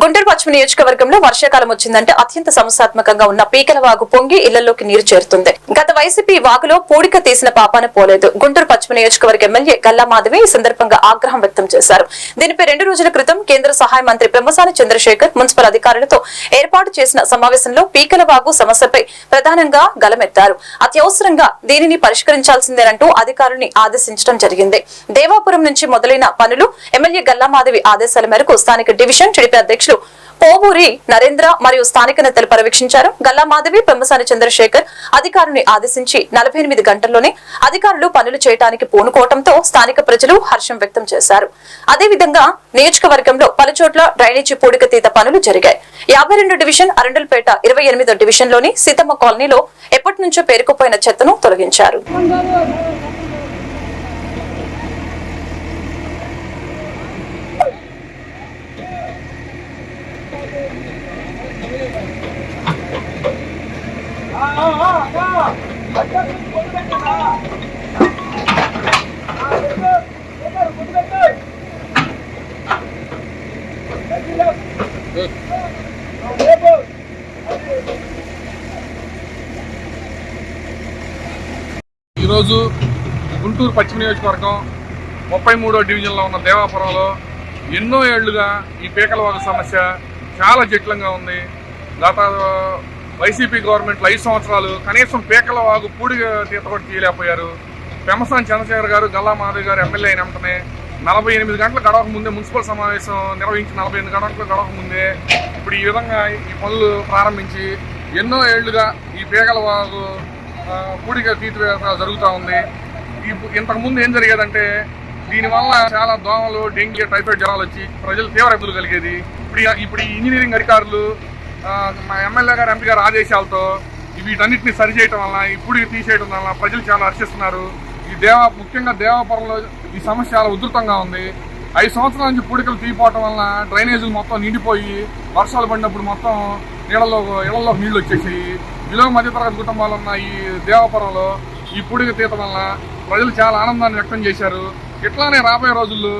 గుంటూరు పశ్చిమ నియోజకవర్గంలో వర్షాకాలం వచ్చిందంటే అత్యంత సమస్యాత్మకంగా ఉన్న పీకల వాగు పొంగి ఇళ్ళలోకి నీరు చేరుతుంది. గత వైసీపీ వాగులో పూడిక తీసిన పాపాన పోలేదు. గుంటూరు పశ్చిమ నియోజకవర్గ ఎమ్మెల్యే గల్లా మాధవి ఈ సందర్భంగా ఆగ్రహం వ్యక్తం చేశారు. దీనిపై రెండు రోజుల క్రితం కేంద్ర సహాయ మంత్రి పెమ్మసాని చంద్రశేఖర్ మున్సిపల్ అధికారులతో ఏర్పాటు చేసిన సమావేశంలో పీకల వాగు సమస్యపై ప్రధానంగా గలమెత్తారు. అత్యవసరంగా దీనిని పరిష్కరించాల్సిందేనంటూ అధికారుల్ని ఆదేశించడం జరిగింది. దేవాపురం నుంచి మొదలైన పనులు ఎమ్మెల్యే గల్లా మాధవి ఆదేశాల మేరకు స్థానిక డివిజన్ టీడీపీ అధ్యక్షులు పోవూరి నరేంద్ర మరియు స్థానిక నేతలు పర్యవేక్షించారు. గల్లా మాధవి పెమ్మసాని చంద్రశేఖర్ అధికారుని ఆదేశించి నలభై ఎనిమిది గంటల్లోనే అధికారులు పనులు చేయడానికి పూనుకోవడంతో స్థానిక ప్రజలు హర్షం వ్యక్తం చేశారు. అదేవిధంగా నియోజకవర్గంలో పలుచోట్ల డ్రైనేజీ పూడికతీత పనులు జరిగాయి. యాభై రెండు డివిజన్ అరండల్పేట ఇరవై ఎనిమిదో డివిజన్లోని సీతమ్మ కాలనీలో ఎప్పటి నుంచో పేరుకుపోయిన చెత్తను తొలగించారు. ఈరోజు గుంటూరు పశ్చిమ నియోజకవర్గం ముప్పై మూడో డివిజన్లో ఉన్న దేవాపురంలో ఎన్నో ఏళ్ళుగా ఈ పీకల వాగు సమస్య చాలా జటిలంగా ఉంది. గత వైసీపీ గవర్నమెంట్లో ఐదు సంవత్సరాలు కనీసం పీకలవాగు పూడిగా తీత కూడా తీయలేకపోయారు. పెమసాని చంద్రశేఖర్ గారు గల్లా మాధవి గారు ఎమ్మెల్యే అయిన వెంటనే నలభై ఎనిమిది గంటల గడవక ముందే మున్సిపల్ సమావేశం నిర్వహించి నలభై ఎనిమిది గంటలు గడవక ముందే ఇప్పుడు ఈ విధంగా ఈ పనులు ప్రారంభించి ఎన్నో ఏళ్ళుగా ఈ పీకలవాగు వాగు పూడిక తీర్చివేత జరుగుతూ ఉంది. ఈ- ఇంతకుముందు ఏం జరిగేదంటే దీనివల్ల చాలా దోమలు డెంగ్యూ టైఫాయిడ్ జ్వరాలు వచ్చి ప్రజలు తీవ్ర ఇబ్బందులు కలిగేది. ఇప్పుడు ఇప్పుడు ఈ ఇంజనీరింగ్ అధికారులు మా ఎమ్మెల్యే గారు ఎంపీ గారు ఆదేశాలతో వీటన్నిటిని సరిచేయటం వలన ఈ పూడిక తీసేయడం వలన ప్రజలు చాలా హర్షిస్తున్నారు. ఈ దేవ ముఖ్యంగా దేవాపురంలో ఈ సమస్య చాలా ఉధృతంగా ఉంది. ఐదు సంవత్సరాల నుంచి పూడికలు తీయపోవటం వలన డ్రైనేజీలు మొత్తం నిండిపోయి వర్షాలు పడినప్పుడు మొత్తం నీళ్ళలో ఇళ్ళలో నీళ్ళు వచ్చేసి విలువ మధ్యతరగతి కుటుంబాలు ఉన్న ఈ దేవాపురంలో ఈ పూడిక తీయటం వల్ల ప్రజలు చాలా ఆనందాన్ని వ్యక్తం చేశారు. ఇట్లానే రాబోయే రోజుల్లో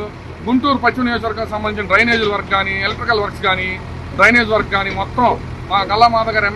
గుంటూరు పశ్చిమ నియోజకవర్గం సంబంధించిన డ్రైనేజీల వర్క్ కానీ ఎలక్ట్రికల్ వర్క్స్ కానీ డ్రైనేజ్ వర్క్ కానీ మొత్తం మా గల్లామాత గారు